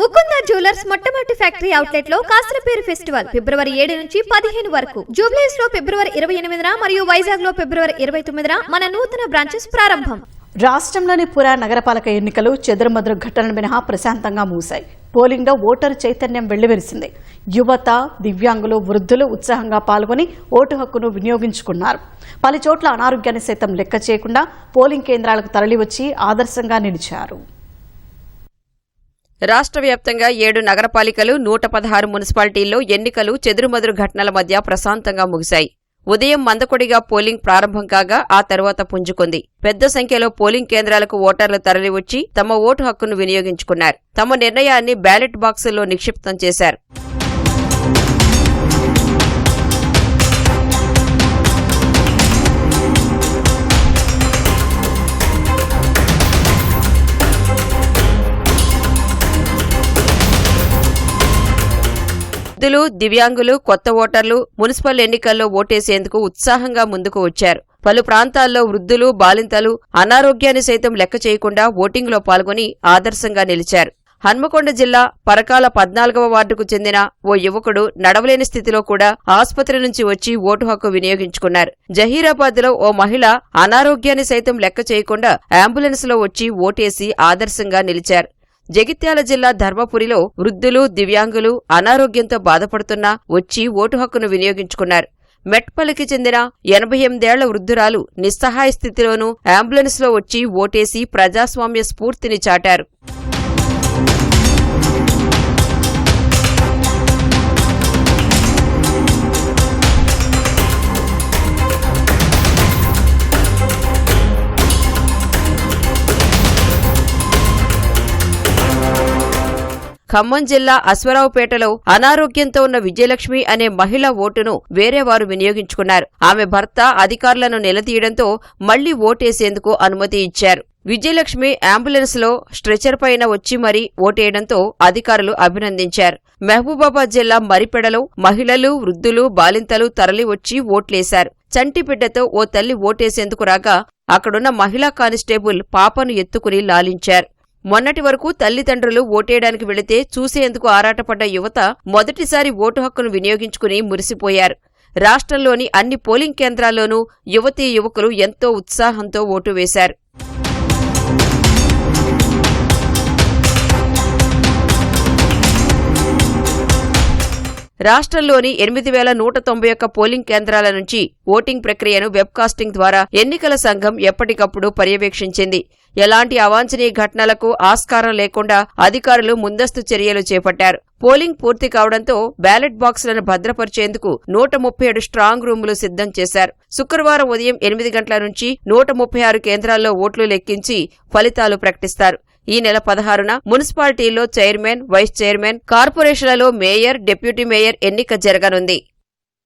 Mukunda jewellers మొట్టమొదటి factory అవుట్లెట్లో Kasaraperu festival ఫిబ్రవరి ఏడు నుంచి పదిహేను వరకు. జూబ్లీస్లో ఫిబ్రవరి ఇరవై ఎనిమిదిన మరియు వైజాగ్లో ఫిబ్రవరి ఇరవై తొమ్మిదిన మన నూతన బ్రాంచెస్ ప్రారంభం. రాష్ట్రంలోని పురా నగరపాలక ఎన్నికలు చెదురుమదురు ఘటనలు మినహా ప్రశాంతంగా మూశాయి. పోలింగ్లో ఓటరు చైతన్యం వెల్లివిరిసింది. యువత దివ్యాంగులు వృద్ధులు ఉత్సాహంగా పాల్గొని ఓటు హక్కును వినియోగించుకున్నారు. పలు చోట్ల అనారోగ్యాన్ని సైతం లెక్క చేయకుండా పోలింగ్ కేంద్రాలకు తరలివచ్చి ఆదర్శంగా నిలిచారు. రాష్ట్ర వ్యాప్తంగా ఏడు నగరపాలికలు నూట పదహారు మున్సిపాలిటీల్లో ఎన్నికలు చెదురుమదురు ఘటనల మధ్య ప్రశాంతంగా ముగిశాయి. ఉదయం మందకొడిగా పోలింగ్ ప్రారంభం కాగా ఆ తర్వాత పుంజుకుంది. పెద్ద సంఖ్యలో పోలింగ్ కేంద్రాలకు ఓటర్లు తరలివచ్చి తమ ఓటు హక్కును వినియోగించుకున్నారు. తమ నిర్ణయాన్ని బ్యాలెట్ బాక్సుల్లో నిక్షిప్తం చేశారు. వృద్ధులు దివ్యాంగులు కొత్త ఓటర్లు మున్సిపల్ ఎన్నికల్లో ఓటేసేందుకు ఉత్సాహంగా ముందుకు వచ్చారు. పలు ప్రాంతాల్లో వృద్ధులు బాలింతలు అనారోగ్యాన్ని సైతం లెక్క చేయకుండా ఓటింగ్లో పాల్గొని ఆదర్శంగా నిలిచారు. హన్మకొండ జిల్లా పరకాల పద్నాలుగవ వార్డుకు చెందిన ఓ యువకుడు నడవలేని స్థితిలో కూడా ఆసుపత్రి నుంచి వచ్చి ఓటు హక్కు వినియోగించుకున్నారు. జహీరాబాద్లో ఓ మహిళ అనారోగ్యాన్ని సైతం లెక్క చేయకుండా అంబులెన్స్లో వచ్చి ఓటేసి ఆదర్శంగా నిలిచారు. జగిత్యాల జిల్లా ధర్మపురిలో వృద్ధులు దివ్యాంగులు అనారోగ్యంతో బాధపడుతున్నా వచ్చి ఓటు హక్కును వినియోగించుకున్నారు. మెట్పల్లికి చెందిన ఎనభై ఎనిమిదేళ్ళ వృద్ధురాలు నిస్సహాయ స్థితిలోనూ అంబులెన్స్లో వచ్చి ఓటేసి ప్రజాస్వామ్య స్ఫూర్తిని చాటారు. ఖమ్మం జిల్లా అశ్వరావుపేటలో అనారోగ్యంతో ఉన్న విజయలక్ష్మి అనే మహిళ ఓటును వేరే వారు వినియోగించుకున్నారు. ఆమె భర్త అధికారులను నిలదీయడంతో మళ్ళీ ఓటేసేందుకు అనుమతి ఇచ్చారు. విజయలక్ష్మి అంబులెన్స్లో స్ట్రెచర్ పైన వచ్చి మరీ ఓటేయడంతో అధికారులు అభినందించారు. మహబూబాబాద్ జిల్లా మరిపెడలో మహిళలు వృద్ధులు బాలింతలు తరలి వచ్చి ఓట్లేశారు. చంటిబిడ్డతో ఓ తల్లి ఓటేసేందుకు రాగా అక్కడున్న మహిళా కానిస్టేబుల్ పాపను ఎత్తుకుని లాలించారు. మొన్నటి వరకు తల్లిదండ్రులు ఓటేయడానికి వెళితే చూసేందుకు ఆరాటపడ్డ యువత మొదటిసారి ఓటు హక్కును వినియోగించుకుని మురిసిపోయారు. రాష్ట్రంలోని అన్ని పోలింగ్ కేంద్రాల్లోనూ యువతీ యువకులు ఎంతో ఉత్సాహంతో ఓటు వేశారు. రాష్ట్రంలోని ఎనిమిది వేల నూట తొంభై ఒక్క పోలింగ్ కేంద్రాల నుంచి ఓటింగ్ ప్రక్రియను వెబ్కాస్టింగ్ ద్వారా ఎన్నికల సంఘం ఎప్పటికప్పుడు పర్యవేక్షించింది. ఎలాంటి అవాంఛనీయ ఘటనలకు ఆస్కారం లేకుండా అధికారులు ముందస్తు చర్యలు చేపట్టారు. పోలింగ్ పూర్తి కావడంతో బ్యాలెట్ బాక్సులను భద్రపరిచేందుకు నూట ముప్పై ఏడు స్ట్రాంగ్ రూములు సిద్ధం చేశారు. శుక్రవారం ఉదయం ఎనిమిది గంటల నుంచి నూట ముప్పై ఆరు కేంద్రాల్లో ఓట్లు లెక్కించి ఫలితాలు ప్రకటిస్తారు. ఈ నెల పదహారున మున్సిపాలిటీలో చైర్మన్ వైస్ చైర్మన్ కార్పొరేషన్లలో మేయర్ డిప్యూటీ మేయర్ ఎన్నిక జరగనుంది.